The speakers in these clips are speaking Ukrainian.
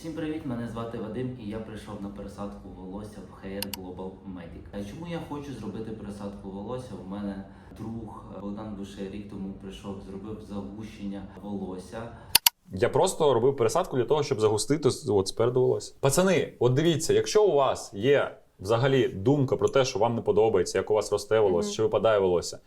Всім привіт! Мене звати Вадим і я прийшов на пересадку волосся в Hair Global Medic. А Чому я хочу зробити пересадку волосся? У мене друг Богдан Душе рік тому прийшов, зробив загущення волосся. Я просто робив пересадку для того, щоб загустити от спереду волосся. Пацани, от дивіться, якщо у вас є взагалі думка про те, що вам не подобається, як у вас росте волосся, Мгм. чи випадає волосся.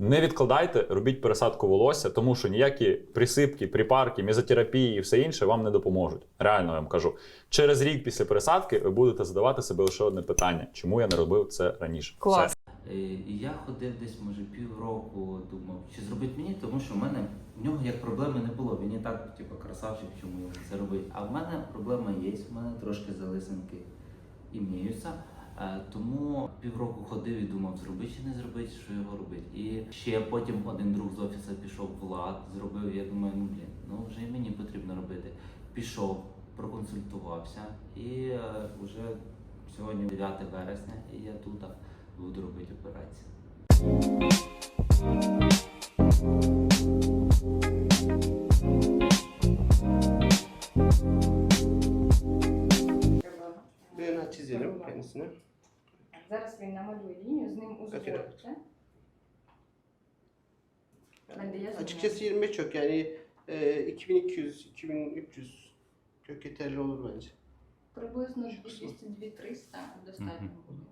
Не відкладайте, робіть пересадку волосся, тому що ніякі присипки, припарки, мезотерапії і все інше вам не допоможуть. Реально я вам кажу. Через рік після пересадки ви будете задавати себе лише одне питання: чому я не робив це раніше? Клас. Е, І я ходив десь, може, півроку, думав, чи зробити мені, тому що в мене в нього як проблеми не було. Він і так, типу, красавчик, чому це робити. А в мене проблема є, в мене трошки залисинки іміються. Е, Тому півроку ходив і думав, зробити чи не зробити, що його робити. І ще потім один друг з офісу пішов Влад, зробив. Я думаю, ну блін, ну вже і мені потрібно робити. Пішов, проконсультувався, і е, вже сьогодні 9 вересня, і я тут буду робити операцію. Зараз він намалює лінію, з ним узгодите. Ben de yazın Açıkçası 25 yok yani e, 2200 2300 kök yeterli olur bence. Приблизно 200-300 достатньо буде.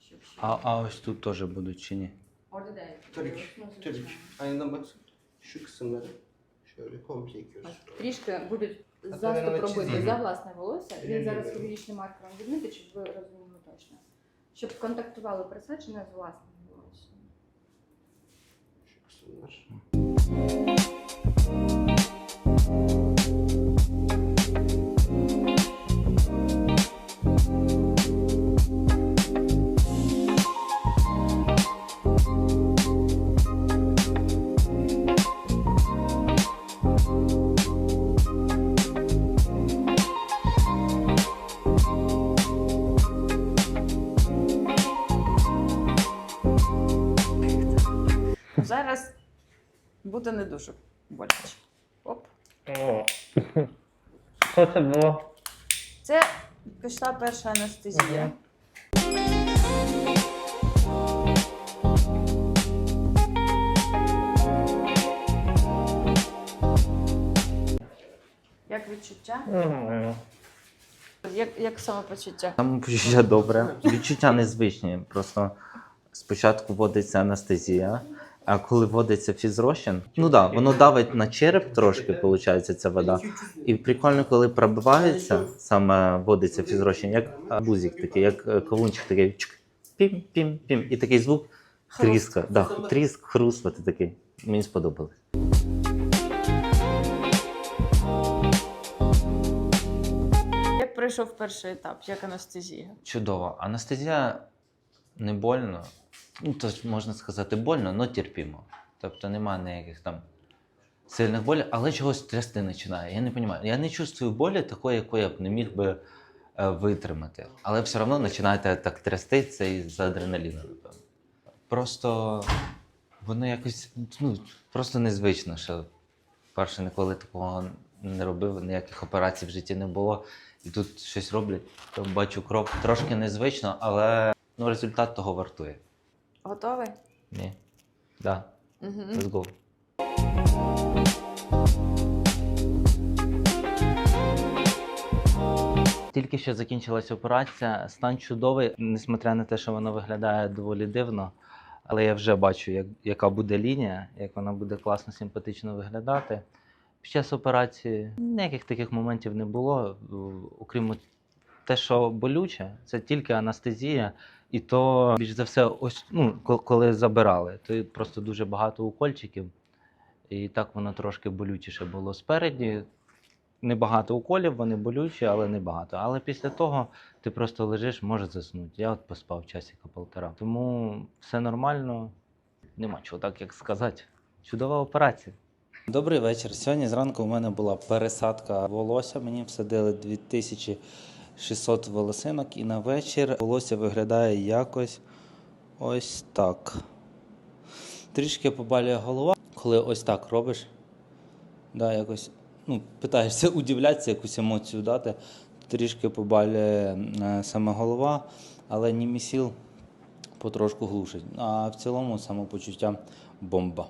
Щоб ще... А, а ось тут теж будуть чи ні? Orada da Tabii ki, Ну, Tabii ki. звичайно. Aynadan bak şu kısımları şöyle komple ekiyoruz. Ось Трішки будуть то заступ вона робити чистить. за власне волосся. Він ні, зараз хірургічним маркером відмітить, щоб ви розуміли точно. Щоб контактували присаджене з власним волоссям. Зараз буде не дуже боляче. Оп. О, що це було? Це пішла перша анестезія. Як відчуття? Нормально. Як, як самопочуття? Самопочуття добре. Відчуття незвичні. Просто спочатку вводиться анестезія, а коли вводиться фізрозчин, ну так, да, воно давить на череп трошки, виходить, ця вода. І прикольно, коли пробивається, саме вводиться фізрозчин, як бузик такий, як е, кавунчик такий пім-пім-пім. І такий звук тріска. Да, тріск, хруст, такий. Мені сподобалось. Як пройшов перший етап? Як анестезія? Чудово. Анестезія не больно. Ну, то можна сказати, больно, але терпімо. Тобто немає ніяких там сильних болей, але чогось трясти починає. Я не розумію. Я не чувствую болі такої, якої я б не міг би е, витримати. Але все одно починаєте так трясти це із адреналіну, напевно. Просто воно якось ну, просто незвично, що перше ніколи такого не робив, ніяких операцій в житті не було. І тут щось роблять, то бачу кров. Трошки незвично, але ну, результат того вартує. Готовий? Ні. Да. Угу. Let's go. Тільки що закінчилася операція, стан чудовий, несмотря на те, що воно виглядає доволі дивно. Але я вже бачу, як, яка буде лінія, як вона буде класно, симпатично виглядати. Під час операції ніяких таких моментів не було. е, Окрім те, що болюче, це тільки анестезія, і то більш за все, ось ну, коли забирали, то просто дуже багато укольчиків. І так воно трошки болючіше було спереді. Небагато уколів, вони болючі, але небагато. Але після того ти просто лежиш, можеш заснути. Я от поспав часика полтора. Тому все нормально, нема чого так як сказати. Чудова операція. Добрий вечір. Сьогодні зранку у мене була пересадка волосся. Мені всадили 2600 волосинок, і на вечір волосся виглядає якось ось так. Трішки побалює голова, коли ось так робиш. Да, якось ну, питаєшся удивлятися, якусь емоцію дати. Трішки побалює е, саме голова, але німісіл потрошку глушить. А в цілому самопочуття бомба.